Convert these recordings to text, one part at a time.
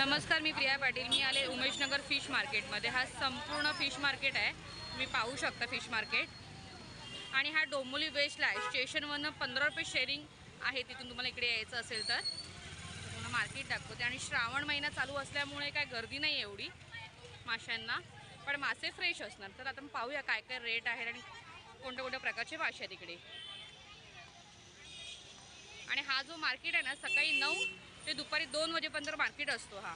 नमस्कार मी प्रिया पाटील. मी आले उमेशनगर फिश मार्केटमध्ये. हा संपूर्ण फिश मार्केट आहे. तुम्ही पाहू शकता फिश मार्केट. आणि हा डोंबोली वेस्टला आहे. स्टेशनवरनं पंधरा रुपये शेअरिंग आहे. तिथून तुम्हाला इकडे यायचं असेल तर. तुम्हाला मार्केट दाखवते. आणि श्रावण महिना चालू असल्यामुळे काय गर्दी नाही आहे एवढी माशांना. पण मासे फ्रेश असणार. तर आता पाहूया काय काय रेट आहे आणि कोणत्या कोणत्या प्रकारचे मासे आहेत इकडे. आणि हा जो मार्केट आहे ना सकाळी नऊ ते दुपारी दोन वाजेपर्यंत मार्केट असतो हा.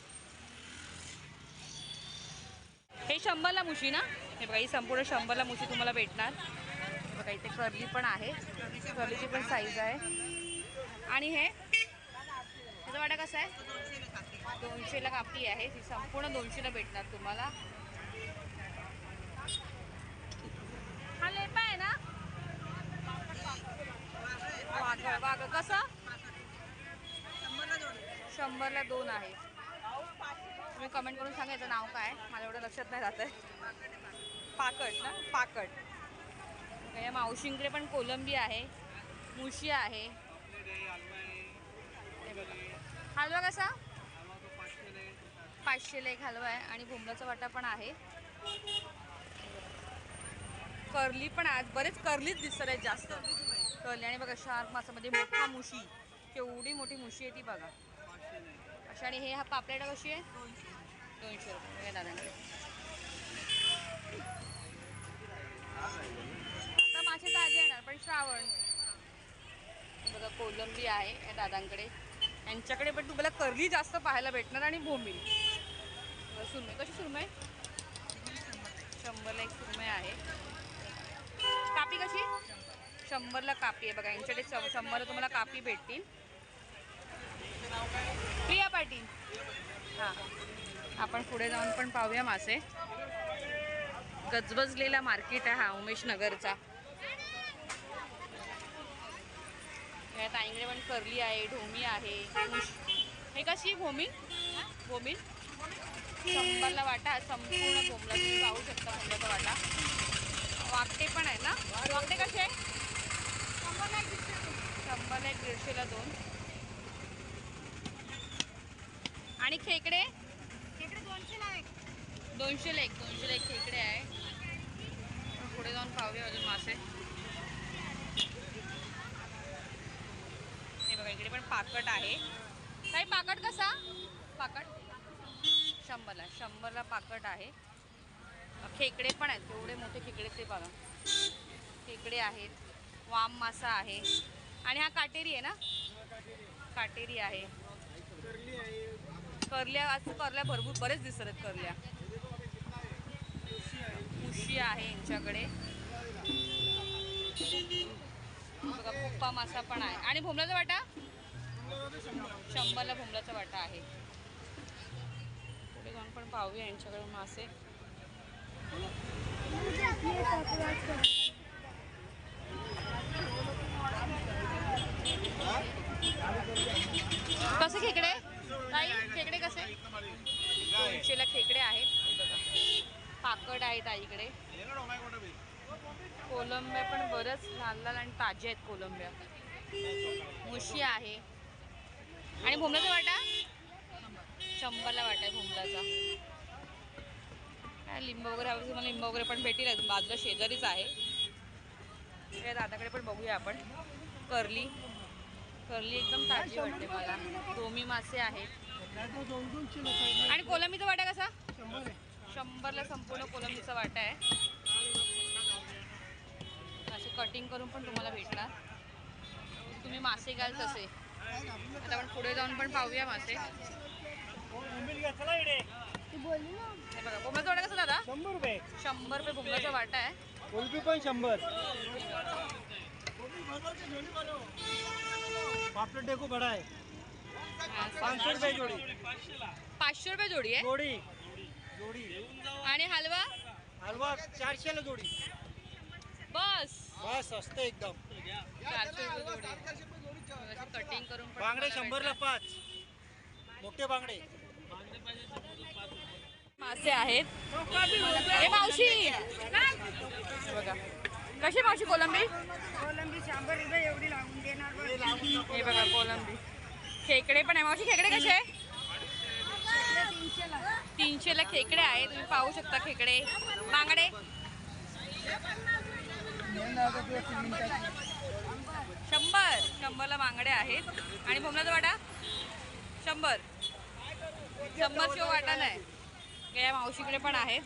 हे शंभरला मुशी ना? हे बघा ही संपूर्ण शंभरला मुशी तुम्हाला भेटणार. बघा इथे कर्ली पण आहे. कर्लीची पण साईज आहे. आणि हे? त्याचा वाटा कसा आहे? दोनशेला कापी आहे. ती संपूर्ण दोनशेला भेटणार तुम्हाला. हा लेपा आहे ना? वाघ वाघ कसं? शंभरला दोन आहे. तुम्ही कमेंट करून सांगा याचं नाव काय? मला एवढं लक्षात नाही जात आहे पाकट ना पाकट या मावशींकडे पण कोलंबी आहे मुशी आहे. हलवा कसा? पाचशेला एक हलवा आहे आणि भोमलाचा वाटा पण आहे. कर्ली पण आज बरेच कर्लीच दिसत आहेत जास्त. कर्ली आणि बघा शार्क मासामध्ये मोठा मुशी. केवढी मोठी मुशी आहे ती बघा. अशा आणि हे हा पापलेटा कशी आहे? दोनशे रुपये. दादांकडे आता मासे ताजे येणार पण श्रावण. बघा कोलंबी आहे या दादांकडे. यांच्याकडे पण तुम्हाला कर्ली जास्त पाहायला भेटणार आणि भोमिल सुरमई. कशी सुरमई? शंभरला एक सुरमई आहे. कापी कशी? शंभरला कापी आहे. बघा यांच्याकडे शंभरला तुम्हाला कापी भेटतील. आपण पुढे जाऊन पण पाहूया मासे. गजबजलेला मार्केट आहे हा उमेश नगरचा. या पण करली आहे ढोमी आहे. हे कशी भोमी? भोमी? शंभरला वाटा संपूर्ण भोमला तुम्ही पाहू शकता भोमल्याचा वाटा. वाकटे पण आहे ना? वाकटे कसे आहे शंभरला एक दीडशेला दोन. आणि खेकडे दोनशेला एक. दोनशेला एक खेकडे आहे. पुढे जाऊन पाहूया अजून मासे. हे बघा इकडे पण पाकट आहे. काही पाकट कसा? पाकट? शंभरला शंभरला पाकट आहे. खेकडे पण आहेत तेवढे मोठे खेकडे ते बघा. खेकडे आहेत वाम मासा आहे. आणि हा काटेरी आहे ना? काटेरी आहे. करल्या आज करल्या भरपूर बरेच दिसत आहेत करल्या. मुशी आहे यांच्याकडे. बघा कुप्पा मासा पण आहे. आणि भोमलाचा वाटा? शंभरला भोमलाचा वाटा आहे. पुढे जाऊन पण पाहूया यांच्याकडे मासे कसे खेकडे ताई खेकडे कसे दोनशेला खेकडे आहेत हे बघा पाकड आहेत आईकडे कोलंब्या पण बरंच लाल लाल आणि ताजे आहेत कोलंब्या. मुशी आहे. आणि भोमलाचा वाटा? शंभरला वाटा आहे भोमलाचा काय लिंब वगैरे हवं तुम्हाला लिंब वगैरे पण भेटेल बाजूला शेजारीच आहे. दादाकडे पण बघूया आपण. करली. करली एकदम ताजी वाटते मला. दोमी मासे आहेत. आणि कोलंबीचा वाटा कसा? शंभरला संपूर्ण कोलंबीचा वाटा आहे. कटिंग करून पण तुम्हाला भेटणार. तुम्ही मासे घ्याल तसे. आता आपण पुढे जाऊन पण पाहूया मासे. बघा वाटा कसा दादा? शंभर रुपये. शंभर रुपये बोंबलाचा वाटा आहे. कुल्फी पण शंभर. पापलेट देखो बडा आहे. पाचशे रुपये जोडी. पाचशे रुपये जोडी आहे? जोडी. जोडी. आणि हलवा? हलवा चारशेला जोडी. बस. बस असतं एकदम. कटिंग करून बांगडे तुम्हाला शंभरला पाच. मोठे बांगडे. मासे आहेत. हे मावशी. बघा कशी मावशी कोलंबी? कोलंबी शंभर रुपये एवढी लावून देणार हे बघा कोलंबी. खेकडे पण आहे. मावशी खेकडे कसे आहे तीनशेला. खेकडे आहे तुम्ही पाहू शकता खेकडे. बांगडे. शंभर. शंभरला बांगडे आहेत. आणि भोमलाचा वाटा? शंभर. शंभर शिव वाटा नाही. या मावशीकडे पण आहेत.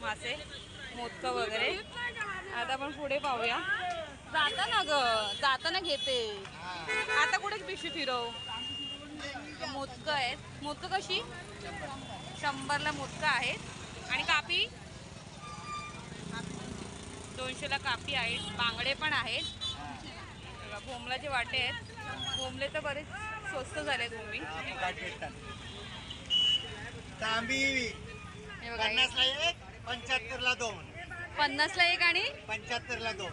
मासे मोदकं वगैरे. आता आपण पुढे पाहूया. जाता ना ग. जाताना घेते. आता कुठे पिशवी फिरव? मोदकं आहेत. मोदकं कशी? शंभरला मोदकं आहेत. आणि कापी? दोनशेला कापी आहेत बांगडे पण आहेत. बघा, भोमलाचे वाटे आहेत. भोमले तर बरेच स्वस्त झाले भूमी. तांबी पन्नासला एक पंच्याहत्तरला दोन. पन्नासला एक आणि पंच्याहत्तरला दोन.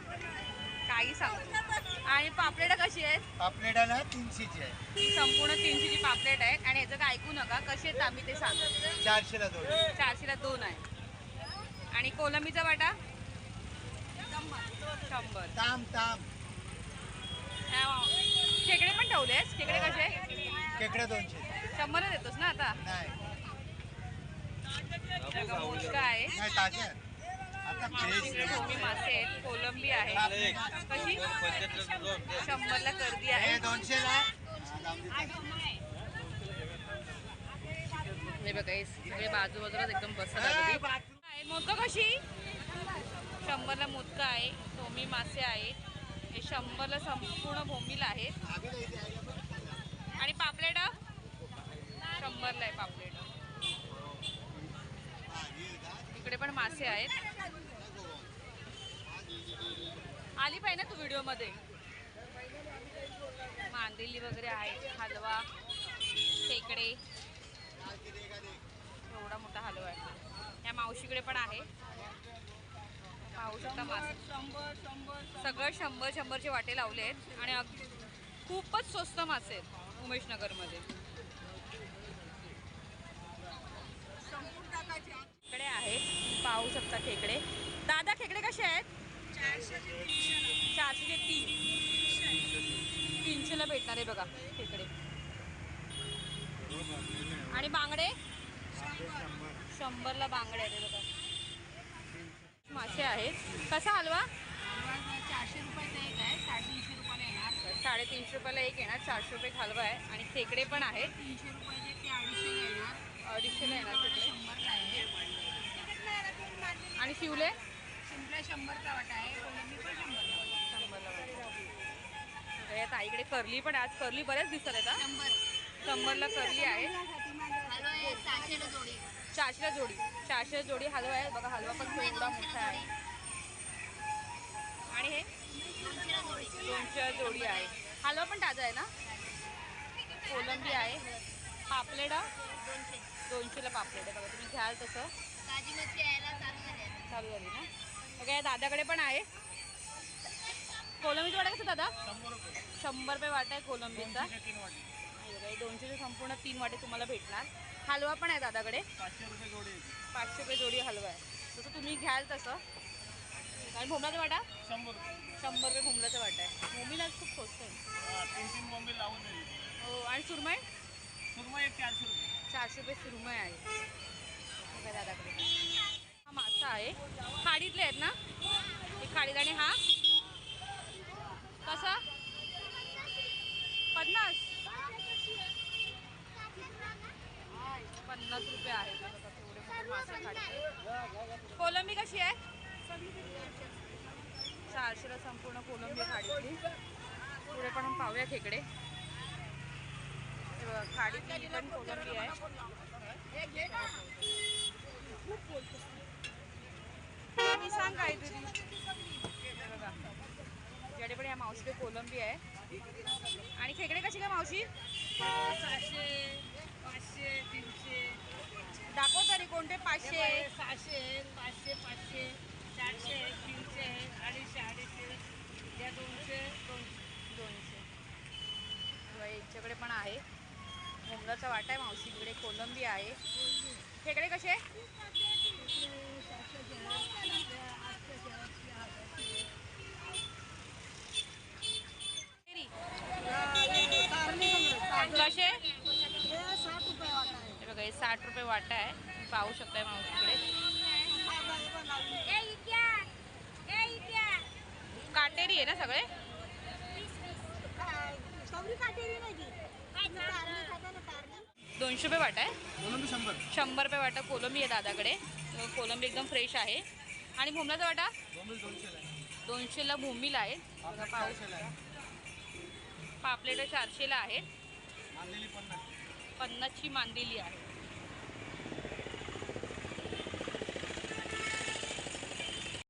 काही सांगतो आणि पापलेटा कशी आहेत? पापलेटाला तीनशेची आहे संपूर्ण तीनशेची पापलेट आहेत. आणि याचं काय ऐकू नका कसे आहेत आम्ही ते सांग. चारशेला दोन. चारशेला दोन आहे. आणि कोलंबीचा वाटा? शंभर. ताम ताम या- खेकडे पण ठेवलेस? खेकडे कसे? केकडे दोनशे. शंभरच देतोस ना आता? नाही. आहे नाही ताजे आहेत. आता मासे आहेत कोलंबी आहे. कशी? शंभरला गर्दी आहे. हे दोनशेला. हे बघा हे सगळे बाजू बाजूलाच एकदम बसत आहे कशी? शंभरला मोदकं आहे भोमी मासे आहेत हे शंभरला संपूर्ण भोमीला आहेत. आणि पापलेट? शंभरला आहे पापलेट. इकडे पण मासे आहेत. आली पाहिजे ना तू व्हिडिओमध्ये? मांदेली वगैरे आहे हलवा खेकडे एवढा मोठा हलवा आहे. या मावशीकडे पण आहे. पाहू शकता मासे सगळं शंभर शंभरचे वाटे लावले आहेत आणि खूपच स्वस्त मासे आहेत उमेशनगरमध्ये. खेकडे आहेत पाहू शकता खेकडे. दादा खेकडे कसे आहेत? चारशे तीन. तीनशेला भेटणार आहे बघा खेकडे. आणि बांगडे? शंभरला बांगडे आहेत बघा. मासे आहेत. कसा हलवा? चारशे रुपयाचा एक आहे. साडेतीनशे रुपयाला येणार. साडेतीनशे रुपयाला एक येणार. चारशे रुपये हलवा आहे. आणि खेकडे पण आहेत. तीनशे रुपयाचे ते अडीचशे येणार. अडीचशेला येणार खेकडे शंभरला आहे. आणि शिवले? शिंपला शंभरचा वाटा आहे. कोलंबी पण शंभरला शंभरला वाटतं. या ताईकडे करली पण आज. करली बऱ्याच दिसत आहेत. शंभर. शंभरला करली आहे. हॅलो आहे सहाशेला जोडी चारशेला जोडी. चारशेला जोडी हलवा आहे. बघा हलवा पण एवढा मोठा आहे. आणि हे? दोनशेला जोडी. आहे. हलवा पण ताजा आहे ना? कोलंबी आहे. पापलेडा दोनशे. दोनशेला पापलेट आहे. बघा तुम्ही घ्याल तसं. चालू झाली आहे. चालू झाली ना? बघा या दादाकडे पण आहे. कोलंबीचा वाटा कसं दादा? शंभर रुपये. वाटा आहे कोलंबीचा. दोनशेचे संपूर्ण तीन वाटे तुम्हाला भेटणार. हलवा पण आहे दादाकडे. पाचशे रुपये जोडी हलवा आहे. जसं तुम्ही घ्याल तसं. आणि भोमलाचा वाटा? शंभर रुपये. भोमलाचा वाटा आहे. भोमीला आज खूप स्वस्त आहे. हो आणि सुरमई? चारशे रुपये. सुरमई आहे. बघा दादाकडे. हा मासा आहे. खाडीतले आहेत ना? हे खाडीत आणि हा. कसा पन्नास पन्नास रुपये आहे. कोलंबी कशी आहे? चारशेला संपूर्ण कोलंबी खाडीतली. पुढे पण पाहूया खेकडे खाडीतली पण कोलंबी आहे. मी सांग काय हे बघा. याकडे पण या मावशीकडे कोलंबी आहे. आणि खेकडे कशी काय मावशी? सहाशे पाचशे तीनशे. कोणते? पाचशे सहाशे पाचशे पाचशे चारशे तीनशे अडीचशे अडीचशे या दोनशे दोनशे. दोनशे. किंवा याच्याकडे पण आहे. मुंगाचा वाटा आहे मावशीकडे कोलंबी आहे. खेकडे कसे? कसे? हे बघा हे साठ रुपये वाटा आहे. पाहू शकताय मावशीकडे. काटेरी आहे ना सगळे? दोनशे रुपये वाटा आहे. शंभर. शंभर रुपये वाटा कोलंबी आहे दादाकडे. कोलंबी एकदम फ्रेश आहे. आणि भोमलाचा वाटा? दोनशेला भूमीला आहे. पापलेट चारशेला आहेत. पन्नासची मांदेली आहे.